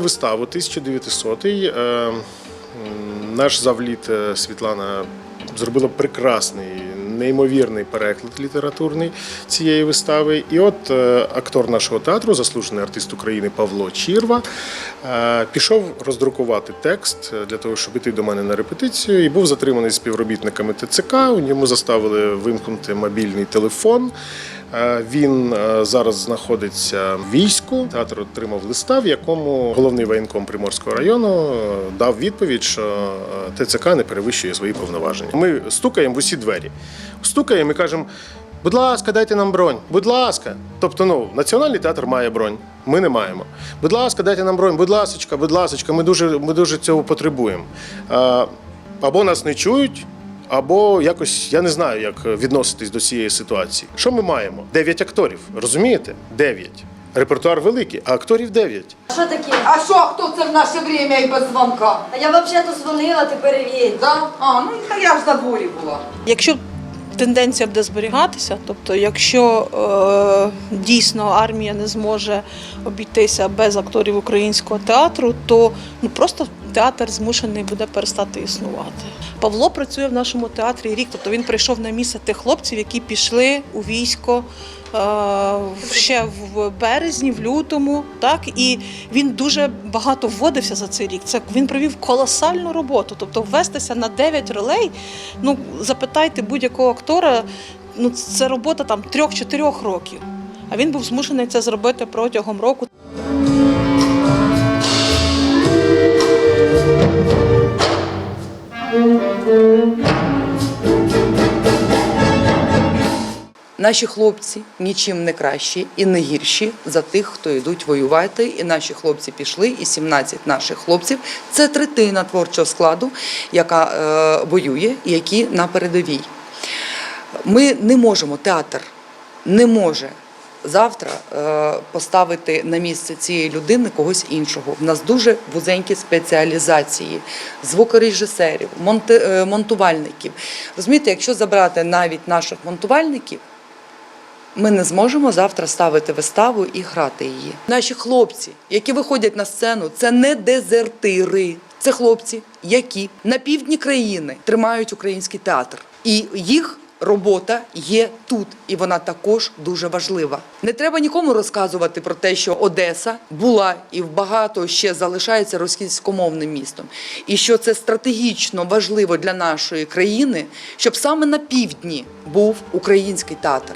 виставу 1900-й. Е, наш завліт е, Світлана зробила прекрасний, неймовірний переклад літературний цієї вистави. І от е, актор нашого театру, заслужений артист України Павло Чірва, пішов роздрукувати текст для того, щоб іти до мене на репетицію, і був затриманий співробітниками ТЦК. У ньому заставили вимкнути мобільний телефон. Е, Він е, зараз знаходиться в війську. Театр отримав листа, в якому головний воєнком Приморського району е, дав відповідь, що ТЦК не перевищує свої повноваження. Ми стукаємо в усі двері. Стукаємо і кажемо. Будь ласка, дайте нам бронь. Будь ласка. Тобто, ну, національний театр має бронь. Ми не маємо. Будь ласка, дайте нам бронь. Будь ласочка, будь ласочка, ми дуже, ми дуже цього потребуємо. Або нас не чують, або якось я не знаю, як відноситись до цієї ситуації. Що ми маємо? Дев'ять акторів, розумієте? Дев'ять. Репертуар великий, а акторів дев'ять. Що таке? А що, хто це в наше время і без дзвонка? А я взагалі-то дзвонила, ти перевір. Да? А, ну та я ж за дворі була. Якщо тенденція буде зберігатися, тобто якщо е, дійсно армія не зможе обійтися без акторів українського театру, то ну просто театр змушений буде перестати існувати. Павло працює в нашому театрі рік, тобто він прийшов на місце тих хлопців, які пішли у військо. е, Ще в березні, в лютому, так і він дуже багато вводився за цей рік. Це він провів колосальну роботу. Тобто, ввестися на 9 ролей. Ну запитайте будь-якого актора. Ну це робота там 3-4 років. А він був змушений це зробити протягом року. Наші хлопці нічим не кращі і не гірші за тих, хто йдуть воювати. І наші хлопці пішли, і 17 наших хлопців це третина творчого складу, яка е, воює які на передовій. Ми не можемо, театр не може завтра е, поставити на місце цієї людини когось іншого. В нас дуже вузенькі спеціалізації звукорежисерів, е, монтувальників. Розумієте, якщо забрати навіть наших монтувальників, ми не зможемо завтра ставити виставу і грати її. Наші хлопці, які виходять на сцену, це не дезертири. Це хлопці, які на півдні країни тримають український театр. І їх робота є тут, і вона також дуже важлива. Не треба нікому розказувати про те, що Одеса була і багато ще залишається російськомовним містом, і що це стратегічно важливо для нашої країни, щоб саме на півдні був український театр.